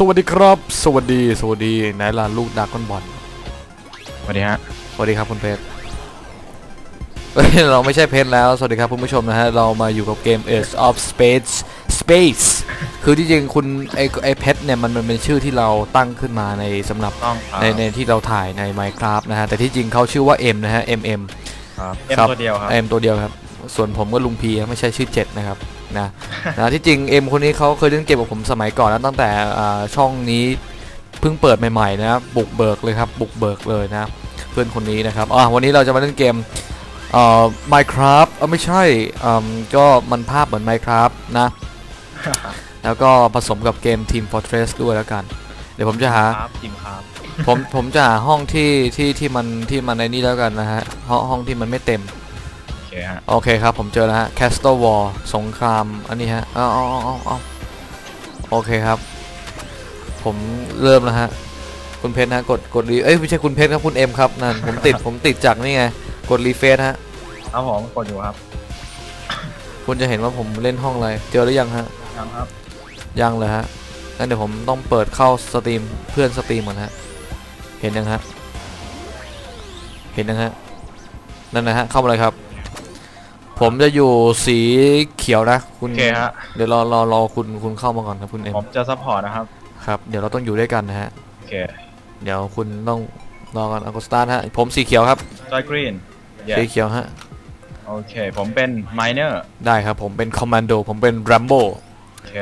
สวัสดีครับ สวัสดีสวัสดีนายลาลูกดากอนบอลสวัสดีฮะสวัสดีครับคุณเพชรเอ้ยเราไม่ใช่เพชรแล้ว สวัสดีครับคุณผู้ชมนะฮะ เรามาอยู่กับเกม Age of Space Space คือที่จริงคุณไอไอเพชรเนี่ยมันมันเป็นชื่อที่เราตั้งขึ้นมาในสำหรับต้องครับในในที่เราถ่ายใน Minecraft นะฮะ แต่ที่จริงเขาชื่อว่า M นะฮะ MM ครับเอ็มครับตัวเดียวครับ M ตัวเดียวครับ ส่วนผมก็ลุงพีไม่ใช่ชื่อเจ็ดนะครับ นะนะที่จริง M คนนี้เขาเคยเล่นเกมกับผมสมัยก่อนแล้วตั้งแต่อ่าช่องนี้เพิ่งเปิดใหม่ๆนะครับบุกเบิกเลยครับบุกเบิกเลยนะเพื่อนคนนี้นะครับอ่าวันนี้เราจะมาเล่นเกมเอ่อ Minecraft เออไม่ใช่อืมก็มันภาพเหมือน Minecraft นะ แล้วก็ผสมกับเกม Team Fortress ด้วยแล้วกัน เดี๋ยวผมจะหาครับจริงครับผมผมจะหาห้องที่ที่ที่มันที่มันในนี้แล้วกันนะฮะห้องห้องที่มันไม่เต็มโอ เคฮะ โอเคครับ ผมเจอแล้วฮะ Castle War สงคราม อันนี้ฮะเอาเอาเอาเอาเอาโอเคครับ ผมเริ่มแล้วฮะ คุณเพชรนะกด กดรี เอ้ย ไม่ใช่คุณเพชรครับ คุณเอ็มครับ นั่น ผมติด ผมติดจากนี่ไง กดรีเฟซฮะ ครับผมกดอยู่ครับ คุณจะเห็นว่าผมเล่นห้องอะไร เจอหรือยังฮะ ยังครับ ยังเลยฮะ งั้นเดี๋ยวผมต้องเปิดเข้าสตรีม เพื่อนสตรีมก่อนฮะ เห็นยังฮะ เห็นยังฮะ นั่นนะฮะ เข้ามาเลยครับ ผมจะอยู่สีเขียวนะ คุโอณเคฮะ เดี๋ยวรอรอรอคุณคุณเข้ามาก่อนครับคุณเอ็มผมจะซัพพอร์ตนะครับ ครับ เดี๋ยวเราต้องอยู่ด้วยกันนะฮะ โอเคเดี๋ยวคุณต้องรอกันอากสตาร์ฮะ ผมสีเขียวครับ จอยกรีนสีเขียวฮะ โอเค ผมเป็นไมเนอร์ ได้ครับ ผมเป็นคอมมานโด ผมเป็นแรมโบโอเค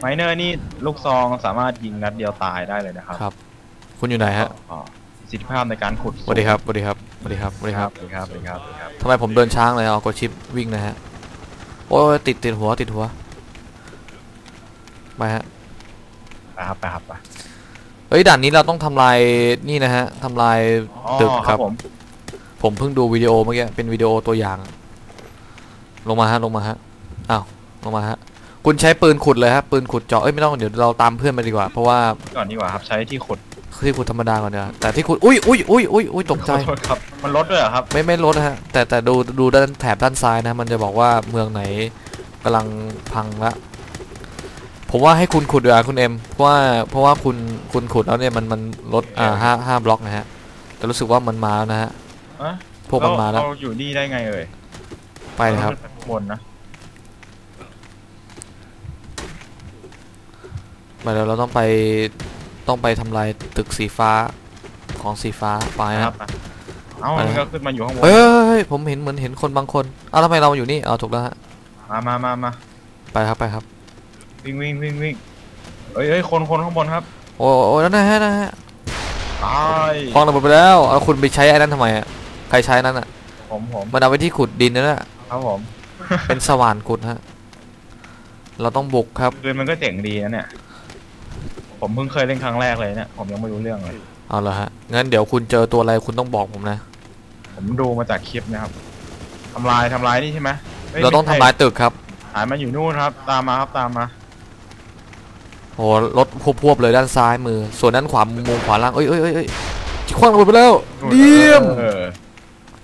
ไมเนอร์นี่ลูกซองสามารถยิงนัดเดียวตายได้เลยนะครับ ครับ คุณอยู่ไหนฮะ อ๋อประสิทธิภาพในการขุดสวัสดีครับสวัสดีครับ สวัสดีครับสวัสดีครับสวัสดีครับสวัสดีครับสวัสดีครับทำไมผมเดินช้างเลยเอากดชิปวิ่งนะฮะโอ้ยติดติดหัวติดหัวไปฮะไปครับไปครับไปเฮ้ยด่านนี้เราต้องทำลายนี่นะฮะทำลายอ๋อตึกคครัรับบผมผมเพิ่งดูวิดีโอเมื่อกี้เป็นวิดีโอตัวอย่าง ลงมาฮะลงมาฮะอ้าวลงมาฮะคุณใช้ปืนขุดเลยฮะปืนขุดเจาะเอ้ยไม่ต้องเดี๋ยวเราตามเพื่อนไปดีกว่า เพราะว่าก่อนดีกว่าครับใช้ที่ขุด ที่ขุดธรรมดาก่อนเดี๋ยวาแต่ที่ขุดอุ้ยอุ้ยอุ้ยอุ้ยอุ้ยตกใจ ขอโทษครับ มันลดด้วยเหรอครับ ไม่ไม่ลดนะฮะแต่แต่ดูดูด้านแถบด้านซ้ายนะมันจะบอกว่าเมืองไหนกำลังพังละผมว่าให้คุณขุดดีกว่าคุณเอ็มเพราะว่าเพราะว่าคุณคุณขุดแล้วเนี่ยมันมันลดอ่าห้าห้าบล็อกนะฮะแต่รู้สึกว่ามันมาแล้วนะฮะอะ พวกมันมาแล้วเราอยู่นี่ได้ไงเอ่ยไปเลยครับข้างบนนะมาเดี๋ยวเราต้องไป ต้องไปทำลายตึกสีฟ้าของสีฟ้าไปคครัรับบ เอ้าไปมันครัก็บขึ้นมาอยู่ข้างบนเฮ้ยเฮ้ยเฮ้ยผมเห็นเหมือนเห็นคนบางคนอ้าวทำไมเราอยู่นี่เอาถูกแล้วฮะมามามามาไปครับไปครับวิ่งวิ่งวิ่งวิ่งเอ้ยเอ้ยคนคนข้างบนครับโอ้โอ้นั่นนะฮะนั่นนะฮะตายคลองระเบิดไปแล้วเอาคุณไปใช้ไอ้นั่นทำไมอะใครใช้นั่นอะผมผมมันเอาไว้ที่ขุดดินนั่นแหละครับผมเป็นสว่านขุดฮะเราต้องบุกครับปืนมันก็เจ๋งดีนะเนี่ย ผมเพิ่งเคยเล่นครั้งแรกเลยเนี่ยผมยังไม่รู้เรื่องเลย เอาละฮะ งั้นเดี๋ยวคุณเจอตัวอะไรคุณต้องบอกผมนะ ผมดูมาจากคลิปนะครับทำลายทำลายนี่ใช่ไหมฮ้ยเราต้องไม่ทำใช่ลายตึกครับ หายมาอยู่นู่นครับ ตามมาครับตามมา โหรถพวบๆเลยด้านซ้ายมือ ส่วนด้านขวามุมขวาล่าง เอ้ยเอ้ยเอ้ยเอ้ยคว้างระเบิดไปแล้ว นู่นเยี่ยมเออ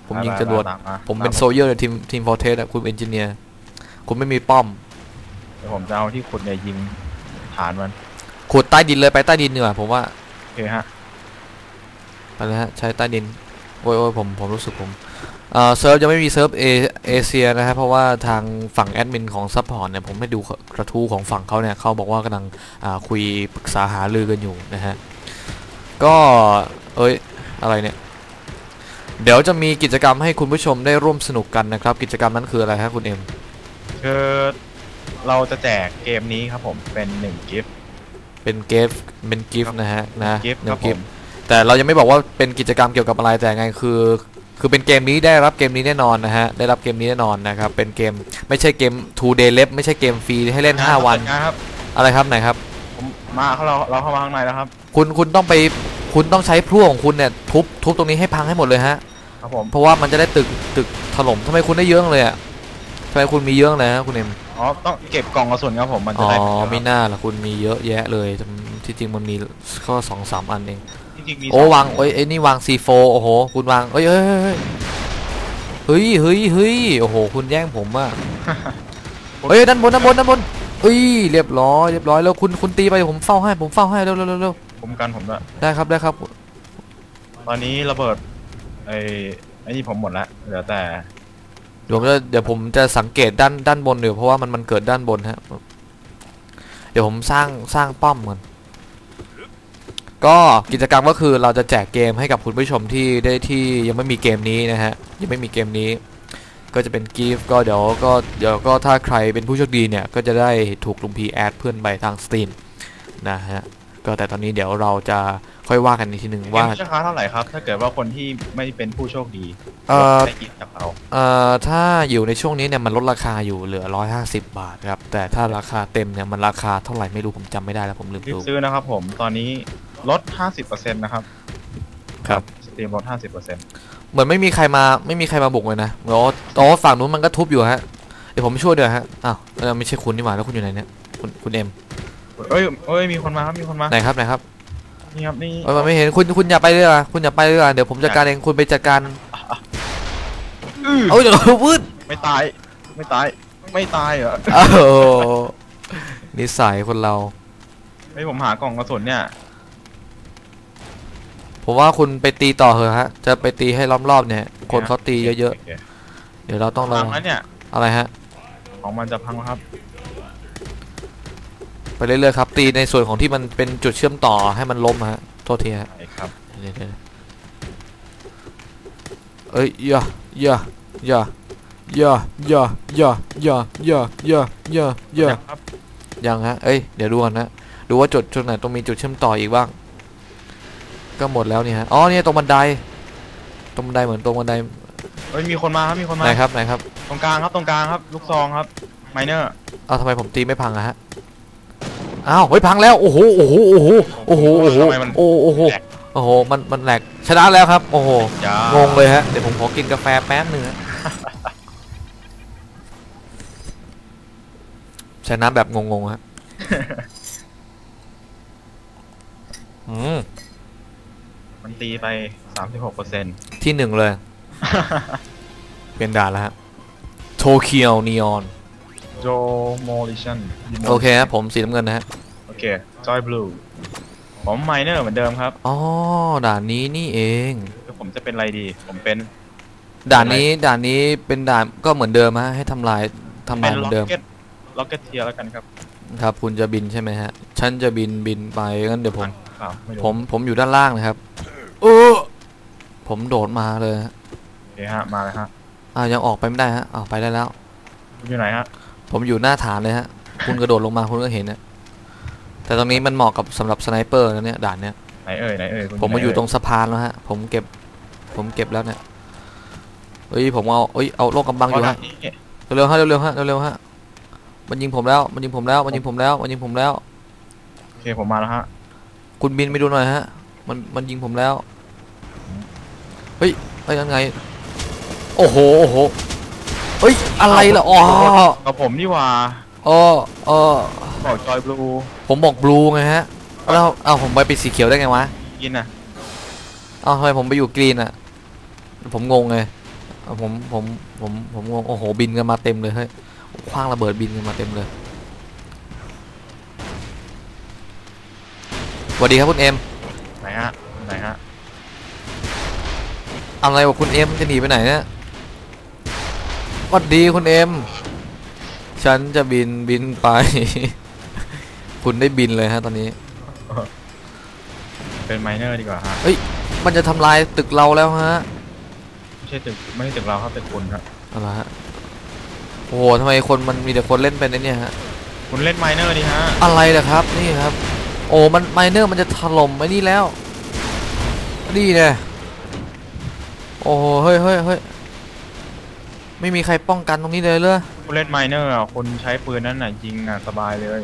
ผมยิงจรวด ตามมาผมเป็นตาาโซเยอร์ในทีมทีมฟอร์เทสอะคุณเอนจิเนียร์ คุณไม่มีป้อม เดี๋ยวผมจะเอาที่ขุดเนี่ยยิงฐานมัน ขุดใต้ดินเลยไปใต้ดินดีกว่าผมว่าโอเคฮะไปเลยฮะใช้ใต้ดินโอ้ยโอ้ยผมผมรู้สึกผมเอ่อเซิร์ฟยังไม่มีเซิร์ฟเอเอเชียนะฮะเพราะว่าทางฝั่งแอดมินของซัพพอร์ตเนี่ยผมไม่ดูกระทู้ของฝั่งเขาเนี่ยเขาบอกว่ากำลังอ่าคุยปรึกษาหารือกันอยู่นะฮะก็เอ้ยอะไรเนี่ยเดี๋ยวจะมีกิจกรรมให้คุณผู้ชมได้ร่วมสนุกกันนะครับ กิจกรรมนั้นคืออะไรฮะคุณเอ็มคือเราจะแจกเกมนี้ครับผมเป็นหนึ่งกิฟต์ เป็นเกฟเป็นกิฟต์นะฮะนะกิฟต์หนึ่ครังบกิผฟมต์แต่เรายังไม่บอกว่าเป็นกิจกรรมเกี่ยวกับอะไรแต่ไงคือ คือเป็นเกมนี้ได้รับเกมนี้แน่นอนนะฮะได้รับเกมนี้แน่นอนนะครับเป็นเกมไม่ใช่เกม two day left ไม่ใช่เกมฟรีให้เล่น 5 วันนะครับอะไรครับไหนครับ ผมมาเขาเราเราเข้ามาข้างในแล้วครับคุณคุณต้องไปคุณต้องใช้พลั่วของคุณเนี่ยทุบทุบตรงนี้ให้พังให้หมดเลยฮะ ครับผมเพราะว่ามันจะได้ตึกตึกถล่มทำไมคุณได้เยอะเลยอะทำไมคุณมีเยอะเลยฮะคุณเอ็ม อ๋อ ต้องเก็บกล่องกระสุนครับผมมันอ๋จะอได้เป็นไม่น่าละคุณมีเยอะแยะเลยที่จริงมันมีก็สองสามอันเอง จริงๆมีโอ้สวางโอ้ยไอ้นี่วาง C4 โอ้โห คุณวางเอ้ยเฮ้ยเฮ้ยเฮ้ยเฮ้ยเฮ้ยโอ้โห คุณแย่งผมอะเฮ้ยด้านบนด้านบนด้านบนเอ้ยเรียบร้อยเรียบร้อยแล้วคุณคุณตีไปเดี๋ยวผมเฝ้าให้ผมเฝ้าให้เร็วเร็วเร็วเร็วคุ้มกันผมด้วยได้ครับได้ครับ ตอนนี้ระเบิดไอ้ไอ้นี่ผมหมดแล้วเหลือแต่ เดี๋ยวผมจะเดี๋ยวผมจะสังเกตด้านด้านบนเดี๋ยวเพราะว่ามันมันเกิดด้านบนฮะเดี๋ยวผมสร้างสร้างป้อมก่อนก็กิจกรรมก็คือเราจะแจกเกมให้กับคุณผู้ชมที่ได้ที่ยังไม่มีเกมนี้นะฮะยังไม่มีเกมนี้ ก็จะเป็นกิฟต์ก็เดี๋ยวก็เดี๋ยวก็ถ้าใครเป็นผู้โชคดีเนี่ยก็จะได้ถูกลุงพีแอดเพื่อนไปทางสตรีมนะฮะ ก็แต่ตอนนี้เดี๋ยวเราจะค่อยว่ากันอีกทีหนึ่งว่าว่าราคาเท่าไหร่ครับ ถ้าเกิดว่าคนที่ไม่เป็นผู้โชคดีเอ่อได้กินจากเราเอ่อถ้าอยู่ในช่วงนี้เนี่ยมันลดราคาอยู่เหลือ 150 บาทครับ แต่ถ้าราคาเต็มเนี่ยมันราคาเท่าไหร่ไม่รู้ผมจำไม่ได้แล้วผมลืมรีบดูซื้อนะครับผมตอนนี้ลด 50%นะครับครับสตรีมลด 50%เหมือนไม่มีใครมาไม่มีใครมาบุกเลยนะโอ้โอ้ฝั่งนู้นมันก็ทุบอยู่ฮะเดี๋ยวผมช่วยเดี๋ยวฮะอ้าวเออไม่ใช่คุณนี่หว่าแล้วคุณอยู่ไหนเนี่ยคุณคุณเอ็ม เอ้ยเอ้ยมีคนมาครับมีคนมาไหนครับไหนครับนี่ครับนี่เออมันไม่เห็นคุณคุณอย่าไปเลยอะคุณอย่าไปเลยอะเดี๋ยวผมจัดการเองคุณไปจัดการอื้อเอาอย่าเอาวืดไม่ตายไม่ตายไม่ตายเหรออ้าวนิสัยคนเราเฮ้ยผมหากล่องกระสุนเนี่ยผมว่าคุณไปตีต่อเถอะฮะ จะไปตีให้รอบๆเนี่ย คนเขาตีเยอะโคๆเดี๋ยวเราต้องลพัองงแล้วเนี่ยอะไรฮะ ของมันจะพังแล้วครับ ไปเรื่อยๆครับตีในส่วนของที่มันเป็นจุดเชื่อมต่อให้มันล้มฮะโทษทีฮะใช่ครับเดี๋ยวๆเอ้ยอย่าอย่าอย่าอย่าอย่าอย่าอย่าอย่าอย่าอย่าอย่าครับยังฮะเอ้ยเดี๋ยวดูก่อนนะดูว่าจุดจุดไหนตรงมีจุดเชื่อมต่ออีกบ้าง ก็หมดแล้วนี่ฮะอ๋อเนี่ยตรงบันได ตรงบันไดเหมือนตรงบันไดเฮ้ยมีคนมาครับมีคนมาไหนครับไหนครับตรงกลางครับตรงกลางครับ ลูกซองครับไมเนอร์อ้าวทำไมผมตีไม่พังอะฮะ อ้าวเฮ้ยพังแล้วโอ้โหโอ้โหโอ้โหโอ้โหโอ้โหทำไมมัน โอ้โอ้โหแหลกโอ้โหมันมันแหลกชนะแล้วครับ โอ้โหจ้างงเลยฮะเดี๋ยวผมขอกินกาแฟแป๊บหนึงฮะใช้น้ำแบบงงๆฮะอืมมันตีไป 36เปอร์เซ็นต์ที่หนึ่งเลย เปลี่ยนด่านแล้วฮะโตเกียวนีออน โจโมลิชันโอเคฮะผมสีน้ำเงินนะฮะ โอเคจอยบลูผมไมเนอร์เหมือนเดิมครับ อ๋อ ด่านนี้นี่เองคือผมจะเป็นอะไรดี ผมเป็น ด่านนี้ด่านนี้เป็นด่านก็เหมือนเดิมฮะ ให้ทำลายทำเป็ลายนเหมืล็ออนเดิมกเก็ตล็อกเก็ตเทียแล้วกันครับ ครับ คุณจะบินใช่ไหมฮะ ฉันจะบินบินไปงั้นเดี๋ยวผมเปล่าไม่รู้ผมผมอยู่ด้านล่างนะครับเออผมโดดมาเลยฮะ โอเคฮะ มาเลยฮะอ้าวยังออกไปไม่ได้ฮะอ้าวไปได้แล้วคุณอยู่ไหนฮะ ผมอยู่หน้าฐานเลยฮะ คุณกระโดดลงมาคุณก็เห็นนะแต่ตรงนี้มันเหมาะกับสำหรับสไนเปอร์นะเนี่ยด่านเนี้ยไหนเอ่ยไหนเอ่ยคุณผมมาอยู่ไหนตรงสะพานแล้วฮะ ผมเก็บ ผมเก็บแล้วเนี่ยเฮ้ยผมเอาเอ้ยเอาโลกกำบังอยู่เฮะเร็วๆฮะเร็วๆฮะเร็วๆฮะมันยิงผมแล้วมันยิงผมแล้วมันยิงผมแล้วมันยิงผมแล้วโอเคผมมาแล้วฮะคุณบินไปดูหน่อยฮะ มันมันยิงผมแล้ว เฮ้ยเฮ้ยยังไง โอ้โหโอ้โห เฮ้ย อะไรล่ะอ๋อกับผมนี่หว่าอ๋ออ๋อบอกจอยบลูผมบอกบลูไงฮะแล้วเอาผมไปเป็นสีเขียวได้ไงวะกินน่ะเอาทำไมผมไปอยู่กรีนอะ ผมงงไงเอาผมผมผมผมงงโอ้โหบินกันมาเต็มเลยเฮ้ยคว้างระเบิดบินกันมาเต็มเลยสวัสดีครับคุณเอ็มไหนฮะไหนฮะอะไรวะคุณเอ็มจะหนีไปไหนเนี่ยส วัสดีคุณเอ็ม ฉันจะบินบินไป คุณได้บินเลยฮะตอนนี้ เป็นไมเนอร์ดีกว่าฮะมันจะทำลายตึกเราแล้วฮะ ไม่ใช่ตึกไม่ใช่ตึกเราครับตึกคุณครับอะไรฮะ โอ้โหทำไมคนมันมีแต่คนเล่นเป็นไอ้เนี่ยฮะ คุณเล่นไมเนอร์ดีฮะ อะไรล่ะครับ นี่ครับ โอ้ มันไมเนอร์มันจะถล่มไอ้นี่แล้วนี่เนี่ยโอ้โหเฮ้ยเฮ้ยเฮ้ย ไม่มีใครป้องกันตรงนี้เลยเลยคุณเล่นไมเนอร์อะคุณใช้ปืนนั้นน่ะยิงอะสบายเลย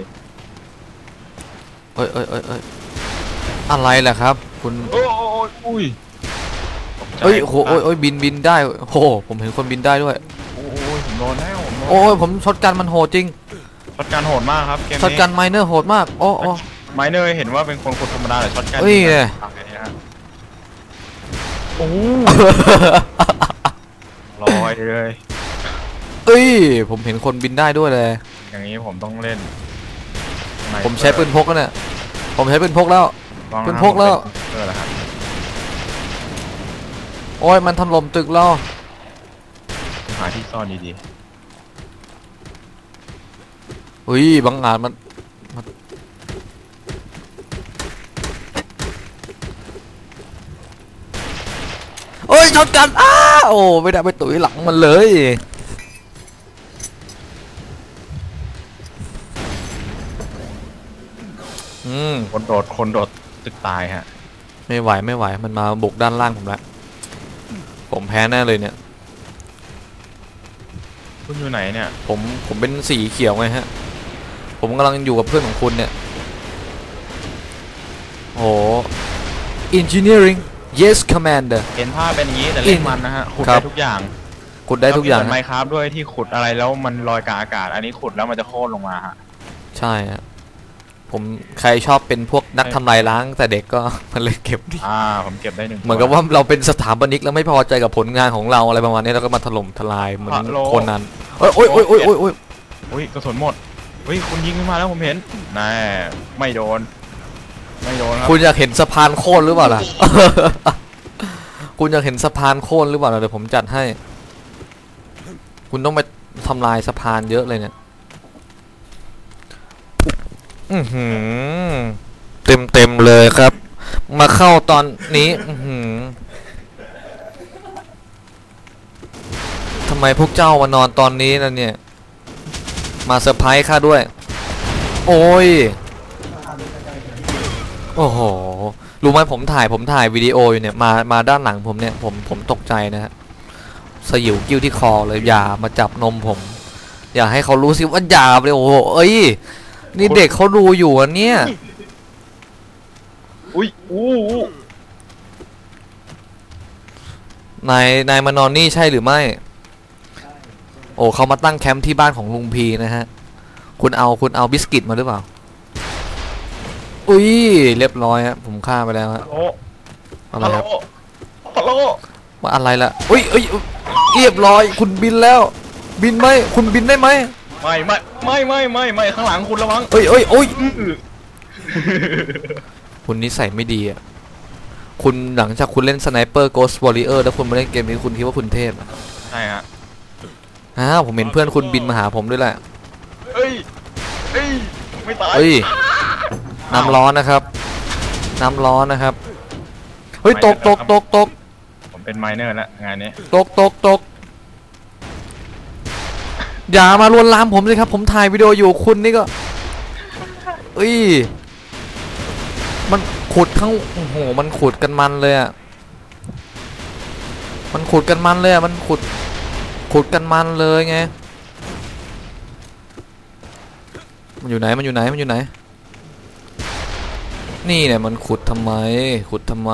เอ้ยเอ้ยเอ้ยเอ้ยอะไรล่ะครับ คุณโอ้โอ้โอ้อุ้ยตกใจเอ้ยโอ้โหโอ้ยโอ้ยบินบินได้โอ้โหผมเห็นคนบินได้ด้วยโอ้โอ้ยผมโดนแล้วผมโดนโอ้ยผมช็อตกันมันโหดจริงช็อตการโหดมากครับเกมช็อตนี้กันไมเนอร์โหดมากโอ้โอ้ ไมเนอร์เห็นว่าเป็นคนคนธรรมดาแต่ช็อตการเอ้ยเนี่ยต่างกันฮะโอ้ล อยเลย เอ้ย ผมเห็นคนบินได้ด้วยเลยออย่างนี้ผมต้องเล่น ผมใช้ปืนพกแล้วเนี่ย ผมใช้ปืนพกแล้วลองปืนพกแล้วเออเหรอครับโอ้ย มันถล่มตึกแล้วหาที่ซ่อนดีอุ้ย บางอาจมันมันโอ้ยชนกันอ้า โอ้ไม่ได้ไปตุ๋ยหลังมันเลยอืมๆคนโดดคนโดดตึกตายฮะ ไม่ไหวไม่ไหวมันมาบุกด้านล่างผมแล้วผมแพ้แน่เลยเนี่ย คุณอยู่ไหนเนี่ย ผมผมเป็นสีเขียวไงฮะ ผมกำลังอยู่กับเพื่อนของคุณเนี่ยโอ้ engineering yes commander เห็นภาพเป็นอย่างนี้แต่เล่นมันนะฮะขุดครัได้บทุกอย่างขุดได้ทุกอย่างไมฮะครับด้วยที่ขุดอะไรแล้วมันลอยกลางอากาศ อันนี้ขุดแล้วมันจะโค่นลงมาฮะใช่ฮะผมใครชอบเป็นพวกนักทำลายล้างแต่เด็กก็มันเลยเก็บดีอ่าผมเก็บได้หนึ่งเหมือนกับว่าเราเป็นสถาปนิกแล้วไม่พอใจกับผลงานของเราอะไรประมาณนี้แล้วก็มาถล่มทลายเหมือนคนนั้นโอ้ยโอ้ยโอ้ยโอ้ยโอ้ยโอ้ยอุ้ยกระสุนหมดอุ้ยคุณยิงขึ้นมาแล้วผมเห็นแน่ไม่โดน ไม่โดนครับคุณอยากเห็นสะพานโค่นหรือเปล่าล่ะ คุณอยากเห็นสะพานโค่นหรือเปล่าล่ะเดี๋ยวผมจัดให้ คุณต้องไปทำลายสะพานเยอะเลยเนี่ย อือหือ เต็มเต็มๆเลยครับ มาเข้าตอนนี้ อือหือทำไมพวกเจ้ามานอนตอนนี้นะเนี่ย มาเซอร์ไพรส์ข้าด้วย โอ้ย โอ้โห รู้ไหมผมถ่ายผมถ่ายวิดีโออยู่เนี่ยมามาด้านหลังผมเนี่ยผมผมตกใจนะฮะสยิวกิ้วที่คอเลยอย่ามาจับนมผม อย่าให้เขารู้สิว่าอย่าเลยโอ้โหเอ้ยนี่เด็กเขาดูอยู่อะเนี่ยอุ้ยอู้อู้นายนายมานอนนี่ใช่หรือไม่ โอ้เขามาตั้งแคมป์ที่บ้านของลุงพีนะฮะ คุณเอาคุณเอาบิสกิตมาหรือเปล่า อุ้ยเรียบร้อยฮะผมฆ่าไปแล้วฮะฮัลโหลอะไรฮัลคโหลรับฮัลโหลว่าอะไรล่ะอุ้ยอุ้ยอุ๊ยเรียบร้อย คุณบินแล้ว บินไหมคุณบินได้ไหมไม่ไม่ไม่ไม่ไม่ไม่ข้างหลังคุณระวังเอ้ยเอ้ยเอ้ย อื้อคุณนิสัยไม่ดีอะ คุณหลังจากคุณเล่นสไนเปอร์โกสวอริเออร์แล้วคุณมาเล่นเกมนี้คุณคิดว่าคุณเทพอะใช่ฮะอ้าวผมเห็นเพื่อนคุณบินมาหาผมด้วยแหละ เอ้ยเอ้ยไม่ตายเฮ้ย น้ำร้อนนะครับ น้ำร้อนนะครับ เฮ้ยตกตกตกตกผมเป็นไมเนอร์แล้วงานนี้ ตกตกตกอย่ามาลวนลามผมสิครับ ผมถ่ายวิดีโออยู่คุณนี่ก็เอ้ยมันขุดทั้งโอ้โหมันขุดกันมันเลยอะมันขุดกันมันเลยอะมันขุดขุดกันมันเลยไงมันอยู่ไหนมันอยู่ไหนมันอยู่ไหน นี่เนี่ยมันขุดทำไม ขุดทำไม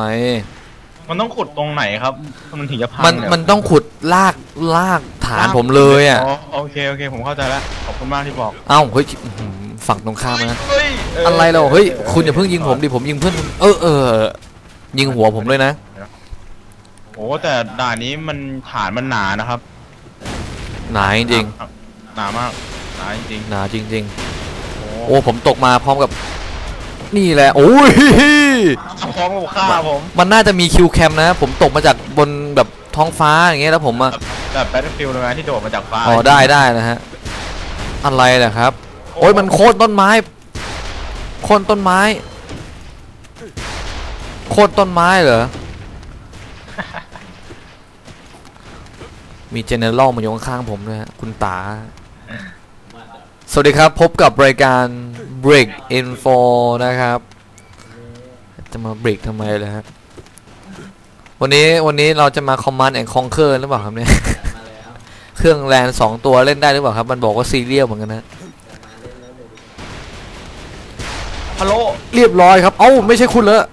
มันต้องขุดตรงไหนครับ มันถึงจะพังมันเยมันต้องขุดลากลากฐานผมเลยอะโอเคโอเคผมเข้าใจแล้วขอบคุณมากที่บอกเอ้าเฮ้ยอื้อหือฝั่งตรงข้ามนะ เฮ้ยอะไรเราเฮ้ยคุณอย่าเพิ่งยิงผมดิผมยิงเพื่อนคุณเออเออยิงหัวผมเลยนะโอ้แต่ด่านนี้มันฐานมันหนานะครับหนาจริงหนามากหนาจริงๆหนาจริง ๆ โอ้ๆโอ้ผมตกมาพร้อมกับ นี่แหละโอ้ยพร้อมกับฆ่าผมมันน่าจะมีคิวแคมนะ ผมตกมาจากบนแบบท้องฟ้าอย่างเงี้ยแล้วผมอะแบบแบทฟิลด์เลยนะที่โดดมาจากฟ้าอ๋อได้ได้นะฮะอะไรนะครับ โอ้ยมันโค่นต้นไม้โค่นต้นไม้โค่นต้นไม้เหรอมีเจเนอเรลมาอยู่ข้างๆผมด้วยฮะคุณตา สวัสดีครับ พบกับรายการ Break Info นะครับ จะมาเบรกทำไมเลยครับวันนี้วันนี้เราจะมา Command and Conquer หรือเปล่าครับเนี่ย เครื่องแลนสองตัวเล่นได้หรือเปล่าครับ มันบอกว่าซีเรียลเหมือนกันนะ ฮัลโหลเรียบร้อยครับ เอ้า ไม่ใช่คุณเลยฮะ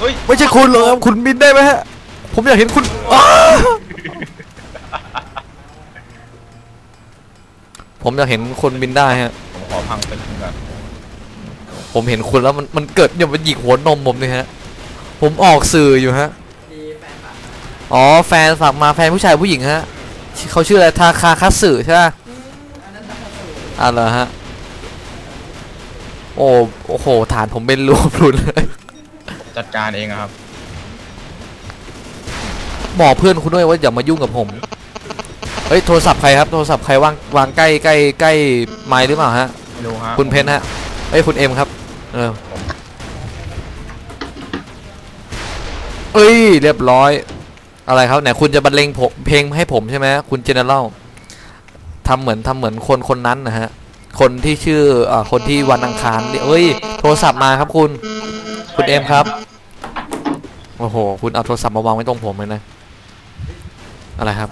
เฮ้ย ไม่ใช่คุณเลยคุณบินได้ไหมฮะ ผมอยากเห็นคุณอ้า ผมอยากเห็นคนบินได้ฮะ ผมขอพังเป็นก่อนผมเห็นคุณแล้วมันมันเกิดอย่ามันหยิกหัวนมผมเลยฮะ ผมออกสื่ออยู่ฮะอ๋อแฟนฝากมาแฟนผู้ชายผู้หญิงฮะเขาชื่ออะไรทาคาคัตสึใช่ไหมอ่าเหรอฮะ โอ้โอ้โหฐานผมเป็นรูพรุนเลย จัดการเองอะครับ บอกเพื่อนคุณด้วยว่าอย่ามายุ่งกับผมเฮ้ยโทรศัพท์ใครครับโทรศัพท์ใครวางวางใกล้ใกล้ใกล้ไม้หรือเปล่าฮะไม่รู้ฮะคุณเพนฮะเอ้ยคุณเอ็มครับเออเอ้ยเรียบร้อย อะไรครับไหนคุณจะบรรเลงผมเพลงให้ผมใช่ไหมคุณเจเนอเรลทำเหมือนทำเหมือนคนคนนั้นนะฮะคนที่ชื่ออ่าคนที่วันอังคารเอ้ย โทรศัพท์มาครับคุณ คุณเอ็มครับโอ้โห คุณเอาโทรศัพท์มาวางไว้ตรงผมเลยนะ อะไรครับ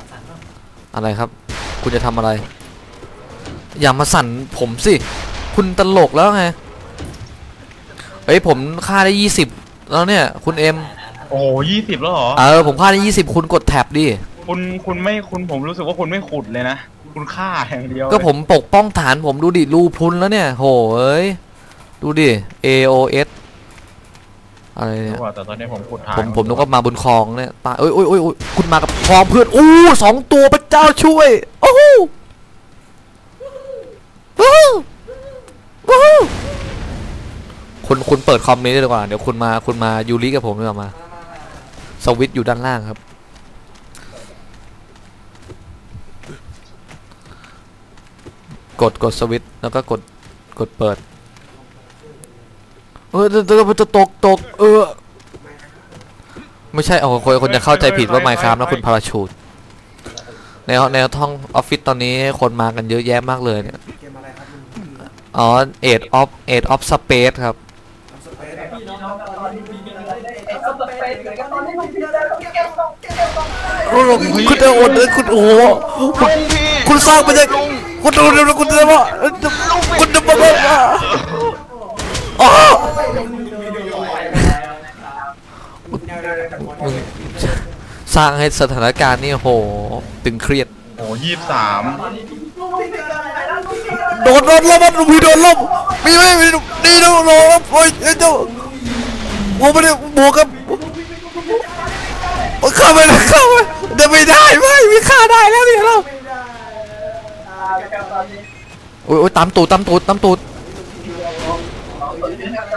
อะไรครับ คุณจะทำอะไร อย่ามาสั่นผมสิ คุณตลกแล้วไง เฮ้ยผมค่าได้ยี่สิบแล้วเนี่ย คุณเอ็ม โอ้โหยี่สิบแล้วเหรอ เออผมค่าได้ยี่สิบคุณกดแท็บดิ คุณคุณไม่คุณผมรู้สึกว่าคุณไม่ขุดเลยนะ คุณฆ่าอย่างเดียวก็ผมปกป้องฐานผมดูดิรูพรุนแล้วเนี่ย โหเอ้ย ดูดิ AOS อะไรเนี่ยรู้ว่าแต่ตอนนี้ผมขุดทางผมผมนึกว่ามาบนคลองเนี่ยตายเอ้ยเอ้ยเอ้ยเอ้ยคุณมากับคลองเพื่อนอู้สองตัวพระเจ้าช่วย โอ้โหวู้ฮู้วู้ฮู้คุณคุณเปิดคอมนี้ดีกว่า เดี๋ยวคุณมาคุณมายูริกับผมดีกว่ามา สวิตช์อยู่ด้านล่างครับ กดกดสวิตช์แล้วก็กดกดเปิด เออจะจะจะตกตกเออ ไม่ใช่เอาคนคนจะเข้าใจผิดว่าไมค์ครับนะคุณพาราชูดในในห้องออฟฟิศตอนนี้คนมากันเยอะแยะมากเลยเนี่ยอ๋อเอ็ดออฟเอ็ดออฟสเปซครับสเปซพี่น้องตอนนี้มีกันอะไรได้สเปซกันตอนนี้มีกันอะไรเกมต้อเกมต้องโอ้โหคุณจะอดเลยคุณโอ้โหคุณคุณสร้างมาจากคุณดูดูคุณจะว่าคุณจะบอกว่า อ๋อมึงสร้างให้สถานการณ์นี่โหตึงเครียด โอ้ยี่สิบสามโดนโดนลมมันมีโดนลมมีไหมมีนี่โดนลมโอ้ยเจ้าผมไม่ได้บวกกับเข้าไปเลยเข้าไปจะไม่ได้ไม่มีค่าได้แล้วเนี่ยเราโอ้ยโอ้ยตามตูดตามตูดตามตูด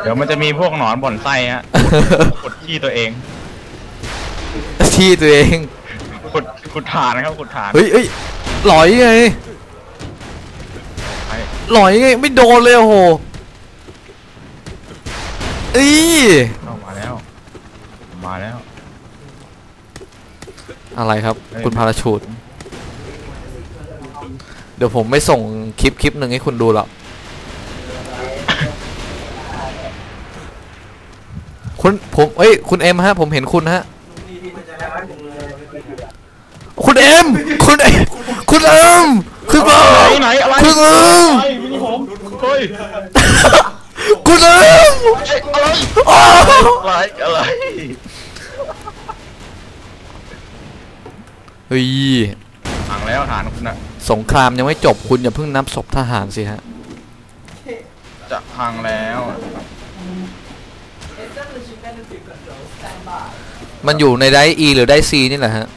เดี๋ยวมันจะมีพวกหนอนบ่อนไส้ฮะขุดที่ตัวเองที่ตัวเองขุดขุดฐานนะครับขุดฐานเฮ้ยเฮ้ยหลอยไงไอ้หลอยไงไม่โดนเลยโอ้โหอีเข้ามาแล้ว มาแล้ว อะไรครับเฮ้ยคุณพาราชูดเดี๋ยวผมไม่ส่งคลิปคลิปหนึ่งให้คุณดูหรอก คุณผมเอ้ยคุณเอ็มฮะ ผมเห็นคุณฮะ คุณเอ็มคุณเอ็มคุณเอ็มคือมาไหนไหนอะไรคุณเอ็มไอ้มินิผมเฮ้ยคุณเอ็มอะไรอ้าวอะไรอะไรเฮ้ยถังแล้วฐานคุณอะสงครามยังไม่จบคุณอย่าเพิ่งนับศพทหารสิฮะ จะพังแล้ว มันอยู่ในได้อีหรือได้ซีนี่แหละฮะ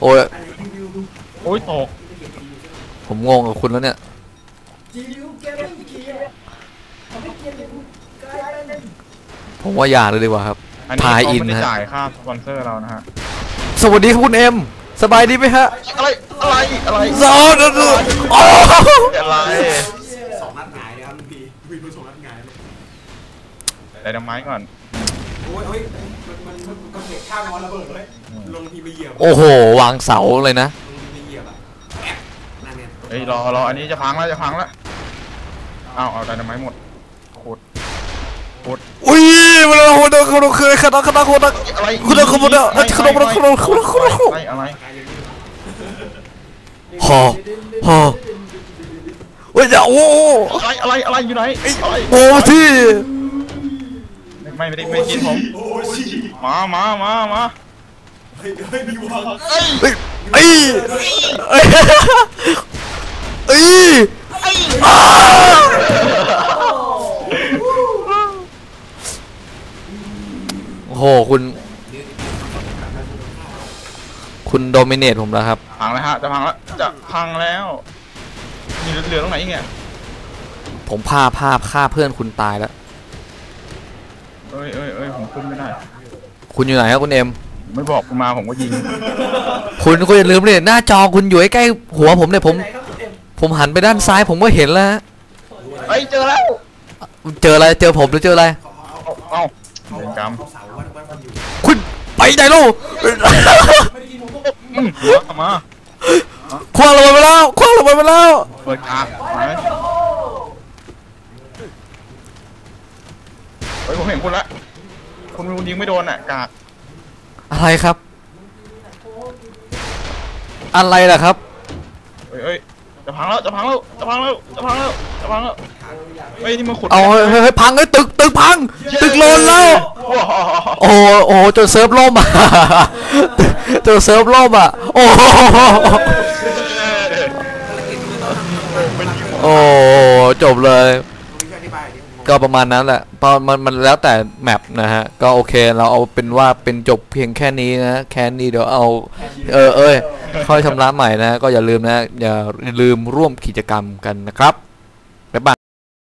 โอ้ยโอ้ยตกผมงงกับคุณแล้วเนี่ย ผมว่าอย่าเลยดีกว่าครับ อันนี้ทายเขาอินไม่ได้ฮะ จ่ายค่าสปอนเซอร์เรานะฮะ สวัสดีครับคุณเอ็ม สบายดีไหมฮะอะไร อะไร อะไรสาวนะโอ้อะไร ไดนาไม้ก่อน โอ้ยเฮ้ยมันมันมันก็เหตุข้างนอนระเบิดเลย ลงทีไปเหยียบ โอ้โห วางเสาเลยนะ ลงทีไปเหยียบอะแอบนั่นเนี่ยเฮ้ยรอรออันนี้จะพังแล้วจะพังแล้วอ้าวเอาไดนาไม้หมดขุดขุดอุ้ยมันโหดโหดเคยขนาดขนาดโหดอะไรคุณเอาขโมยเอาเอาขโมยเอาขโมยเอาขโมยเอาขโมยอะไรอะไรฮอฮอเฮ้ยอย่าโอ้โหอะไรอะไรอะไรอยู่ไหนอะไรโอ้ที่ ไม่ไม่ได้ไม่กินผมโอ้ชิมามามามาเฮ้ยเฮ้ยมีวางเอ้ยเอ้ยเอ้ยเอ้ยอ้าโอ้โหคุณ คุณโดมิเนตผมแล้วครับ พังแล้วฮะจะพังแล้วจะพังแล้วมีเหลือตรงไหนอีกเนี่ยผมพาภาพฆ่าเพื่อนคุณตายแล้ว เอ้ยเอ้ยเอ้ยผมขึ้นไม่ได้ คุณอยู่ไหนครับคุณเอ็ม ไม่บอกคุณมาผมก็ยิง คุณก็อย่าลืมเลยหน้าจอคุณอยู่ใกล้ๆหัวผมเนี่ยผมไหนครับคุณเอ็มผมหันไปด้านซ้ายผมก็เห็นแล้วฮะเอ้ยเจอแล้ว เจออะไรเจอผมหรือเจออะไร เอาเอาเดินกคุณไปไหนลูกำอืมหัวกลับมา คว้างระเบิดไปแล้วคว้างระเบิดไปแล้ว เปิดกากมาไหม เฮ้ยผมเห็นคุณละคุณคุณยิงไม่โดนอะกากอะไรครับ อะไรล่ะครับเอ้ยเอ้ยจะพังแล้วจะพังแล้วจะพังแล้วจะพังแล้วจะพังแล้วเฮ้ยนี่มันขุดเอาเฮ้ยเฮ้ยเฮ้ยพังเฮ้ยตึกตึกพัง ตึกโลนแล้ว โอ้โหโอ้โหโอ้โหจนเซิร์ฟล่มอะ จนเซิร์ฟล่มอะ โอ้โหโอ้โหจบเลย ก็ประมาณนั้นแหละเพราะมันมันแล้วแต่แมปนะฮะ ก็โอเคเราเอาเป็นว่าเป็นจบเพียงแค่นี้นะ แค่นี้เดี๋ยวเอา เออเอ้ยค่อยชำระใหม่นะ ก็อย่าลืมนะ อย่าลืมร่วมกิจกรรมกันนะครับ